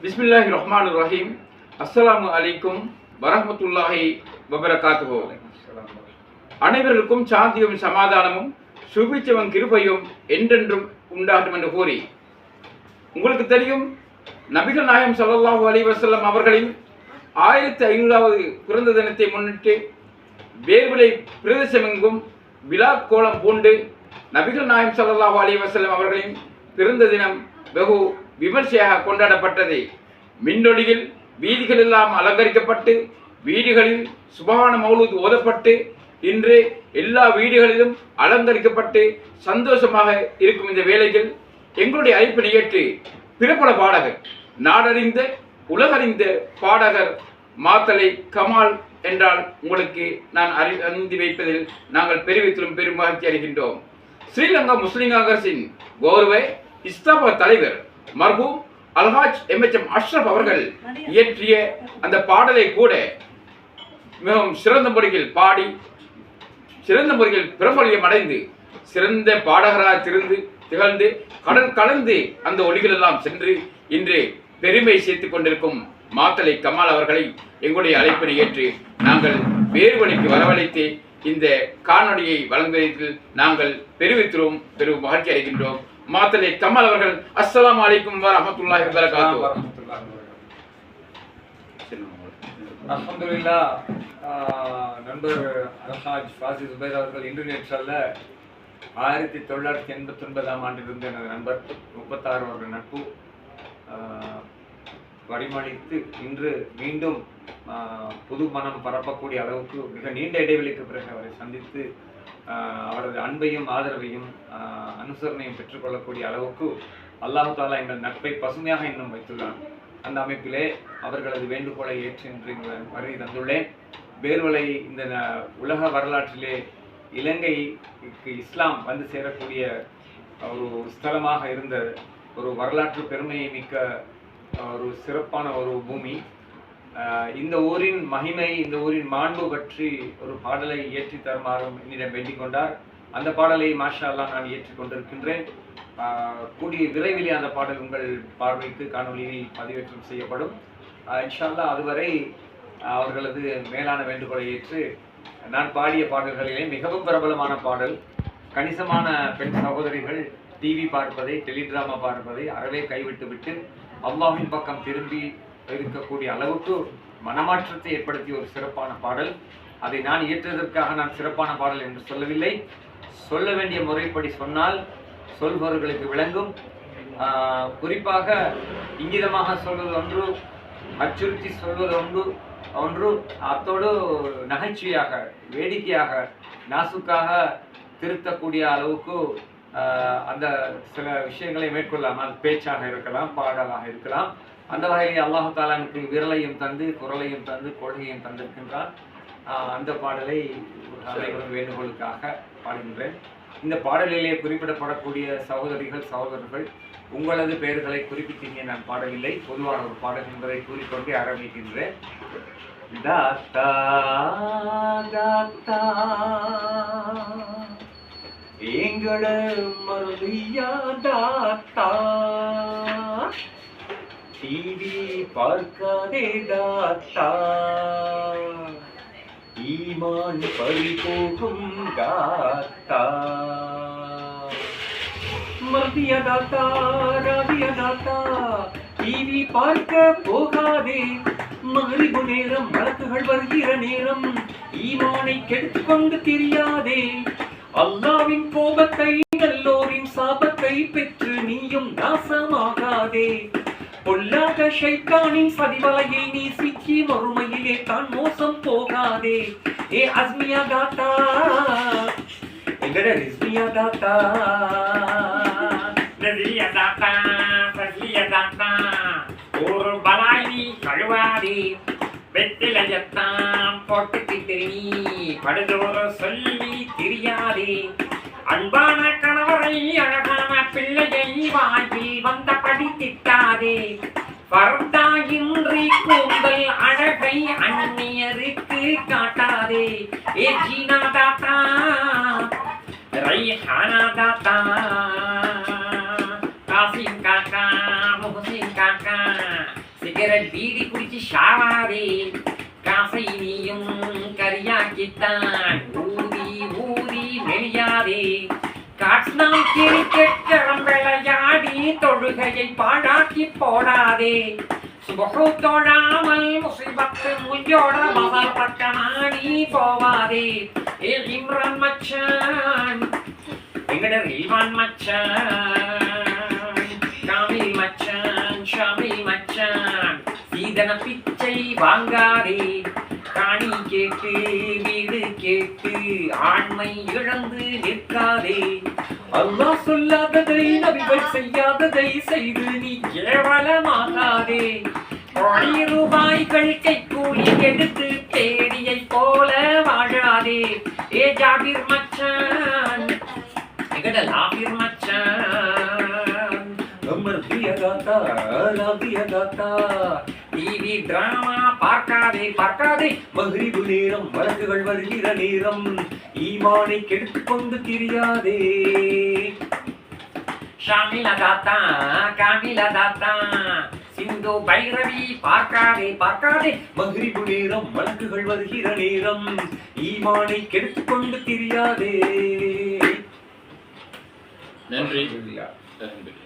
பிஸ்மில்லாஹி ரஹ்மான் ரஹீம் அஸ்ஸலாமு அலைக்கும் வரஹ்மத்துல்லாஹி வபரகாத்துஹு அனைவருக்கும் சாந்தியும் சமாதானமும் சுபிச்சவன் கிருபையும் என்றென்றும் உண்டாகும் என்று கூறி உங்களுக்கு தெரியும் நபிகள் நாயம் சல்லாஹூ அலி வசல்லம் அவர்களின் ஆயிரத்தி ஐநூறாவது பிறந்த தினத்தை முன்னிட்டு வேர்விலை பிரதேசமெங்கும் விழா கோலம் பூண்டு நபிகள் நாயம் சல்லாஹூ அலி வசல்லம் அவர்களின் பிறந்த தினம் வெகு விமர்சையாக கொண்டாடப்பட்டது மின்னொலியில் வீதிகள் எல்லாம் அலங்கரிக்கப்பட்டு வீடுகளில் சுபகான மௌலூத் ஓதப்பட்டு இன்று எல்லா வீடுகளிலும் அலங்கரிக்கப்பட்டு சந்தோஷமாக இருக்கும் இந்த வேளையில் எங்களுடைய அழைப்பு ஏற்று பிரபல பாடகர் நாடறிந்த உலகறிந்த பாடகர் மாத்தலை கமால் என்றால் உங்களுக்கு நான் அறி அறிந்து வைப்பதில் நாங்கள் பெருவித்திலும் பெரும் மகிழ்ச்சி அறிகின்றோம் ஸ்ரீலங்கா முஸ்லிம் காங்கிரசின் கௌரவ இஸ்தாபா தலைவர் மர்ஹூம் அல்ஹாஜ் எம்எச்எம் அஷ்ரப் அவர்கள் இயற்றிய அந்த பாடலை கூட மிகவும் சிறந்த முறையில் பாடி சிறந்த முறையில் பிரபலியம் அடைந்து சிறந்த பாடகராக திருந்து திகழ்ந்து கடல் கலந்து அந்த ஒளிகள் எல்லாம் சென்று இன்று பெருமை சேர்த்துக் கொண்டிருக்கும் மாத்தலை கமால் அவர்களை எங்களுடைய அழைப்பினை ஏற்று நாங்கள் வேறு வழிக்கு வரவழைத்து இந்த காணொளியை வழங்குவதில் நாங்கள் பெருவித்திரோம் பெரும் மகிழ்ச்சி அடைகின்றோம். மாத்தலை கமல் அவர்கள் அஸ்லாம் அலைக்கும் வரமத்துல்லாஹி வரகாத்து அல்ஹம்துலில்லா நண்பர் அல்ஹாஜ் ஃபாசி சுபைர் அவர்கள் இன்று ஆயிரத்தி தொள்ளாயிரத்தி எண்பத்தி ஒன்பதாம் ஆண்டிலிருந்து எனது நண்பர் முப்பத்தாறு வருட நட்பு ஆஹ், வடிமளித்து இன்று மீண்டும் ஆஹ், புது மனம் பரப்பக்கூடிய அளவுக்கு மிக நீண்ட இடைவெளிக்கு பிறகு அவரை சந்தித்து அவரது அன்பையும் ஆதரவையும் அனுசரணையும் பெற்றுக்கொள்ளக்கூடிய அளவுக்கு அல்லாஹு தாலா எங்கள் நட்பை பசுமையாக இன்னும் வைத்துள்ளான். அந்த அமைப்பிலே அவர்களது வேண்டுகோளை ஏற்று என்று வருகை தந்துள்ளேன். வேர்வலை இந்த ந- உலக வரலாற்றிலே இலங்கைக்கு இஸ்லாம் வந்து சேரக்கூடிய ஒரு ஸ்தலமாக இருந்த ஒரு வரலாற்று பெருமையை மிக்க ஒரு சிறப்பான ஒரு பூமி. இந்த ஊரின் மகிமை இந்த ஊரின் மாண்பு பற்றி ஒரு பாடலை இயற்றி தருமாறும் என்னிடம் வேண்டிக் கொண்டார். அந்த பாடலை மாஷா நான் ஏற்றிக் கொண்டிருக்கின்றேன். கூடிய விரைவிலே அந்த பாடல் உங்கள் பார்வைக்கு காணொலியில் பதிவேற்றம் செய்யப்படும். இன்ஷால்லா அதுவரை அவர்களது மேலான வேண்டுகோளை ஏற்று நான் பாடிய பாடல்களிலே மிகவும் பிரபலமான பாடல் கணிசமான பெண் சகோதரிகள் டிவி பார்ப்பதை டெலிட்ராமா பார்ப்பதை அறவே கைவிட்டு விட்டு அம்மாவின் பக்கம் திரும்பி இருக்கக்கூடிய அளவுக்கு மனமாற்றத்தை ஏற்படுத்திய ஒரு சிறப்பான பாடல். அதை நான் இயற்றுவதற்காக நான் சிறப்பான பாடல் என்று சொல்லவில்லை. சொல்ல வேண்டிய முறைப்படி சொன்னால் சொல்பவர்களுக்கு விளங்கும். குறிப்பாக இங்கிதமாக சொல்வது ஒன்று அச்சுறுத்தி சொல்வது ஒன்று ஒன்று அத்தோடு நகைச்சுவையாக வேடிக்கையாக நாசுக்காக திருத்தக்கூடிய அளவுக்கு அந்த சில விஷயங்களை மேற்கொள்ளாமல் பேச்சாக இருக்கலாம் பாடலாக இருக்கலாம். அந்த வகையில் அல்லாஹு தாலானுக்கு விரலையும் தந்து குரலையும் தந்து கொள்கையும் தந்திருக்கின்றான். அந்த பாடலை அனைவரும் வேண்டுகோளுக்காக பாடுகின்றேன். இந்த பாடலிலே குறிப்பிடப்படக்கூடிய சகோதரிகள் சகோதரர்கள் உங்களது பெயர்களை குறிப்பிட்டீங்க நான் பாடவில்லை. பொதுவான ஒரு பாடல் என்பதை கூறிக்கொண்டே ஆரம்பிக்கின்றேன். தாத்தா தாத்தா எங்கள மருளியா டிவி பார்க்காதே தாத்தா ஈமான் பறி போகும் தாத்தா மருதிய தாத்தா ராதிய தாத்தா டிவி பார்க்க போகாதே. மகிழ்வு நேரம் வழக்குகள் வருகிற நேரம். ஈமானை கெடுத்துக் கொண்டு தெரியாதே. அல்லாவின் கோபத்தை நல்லோரின் சாபத்தை பெற்று நீயும் நாசமாகாதே. பொல்லாத ஷைத்தானின் சதிவலையில் நீ சிக்கி மறுமையிலே தான் மோசம் போகாதே. ஏ அஸ்மியா தாத்தா எங்கட ரிஸ்மியா தாத்தா? நதிய தாத்தா சகிய தாத்தா ஒரு பலாய் பலாயி கழுவாடி வெத்திலையத்தான் போட்டுக்கிட்டு நீ படுதோற சொல்லி. அன்பான கணவரை அழகான பிள்ளையை வாங்கி வந்தபடி திட்டாதே. பரந்தாயின்றி கூந்தல் அழகை அந்நியருக்கு காட்டாதே. ஏ ஜீனா தாத்தா ரைஹானா தாத்தா காசிம் காக்கா முகசின் காக்கா சிகரெட் பீடி குடிச்சு ஷாவாதே காசை நீயும் கரியாக்கித்தான். நாம் கிரிக்கெட் விளையாடி தொழுகையை பாழாக்கி போடாதே. சுபகு தொழாமல் முசிபத்து முஞ்சோட மகள் பக்கமாடி போவாதே. ஏ இம்ரான் மச்சான் எங்கட ரில்வான் மச்சான் காமில் மச்சான் ஷாமில் மச்சான் சீதன பிச்சை வாங்காதே. காணி கேட்டு கேட்டு ஆண்மை இழந்து நிற்காதே. அல்லாஹ் சொல்லாததை நபிகள் செய்யாததை செய்து நீ கேவலமாகாதே. கோடி ரூபாய்கள் கைக்கூலி எடுத்து தேடியை போல வாழாதே. ஏ ஜாபிர் மச்சான் எங்கட லாபிர் மச்சான். உமர் பியகாத்தா லாபியகாத்தா டிவி டிராமா பார்க்க பார்க்காதே பார்க்காதே. மகிரிபு நேரம் வழக்குகள் வருகிற நேரம். ஈமானை கெடுத்துக் கொண்டு திரியாதே. ஷாமில தாத்தா காமில தாத்தா சிந்து பைரவி பார்க்காதே பார்க்காதே. மகிரிபு நேரம் வழக்குகள் வருகிற நேரம். ஈமானை கெடுத்துக் கொண்டு திரியாதே. நன்றி. நன்றி.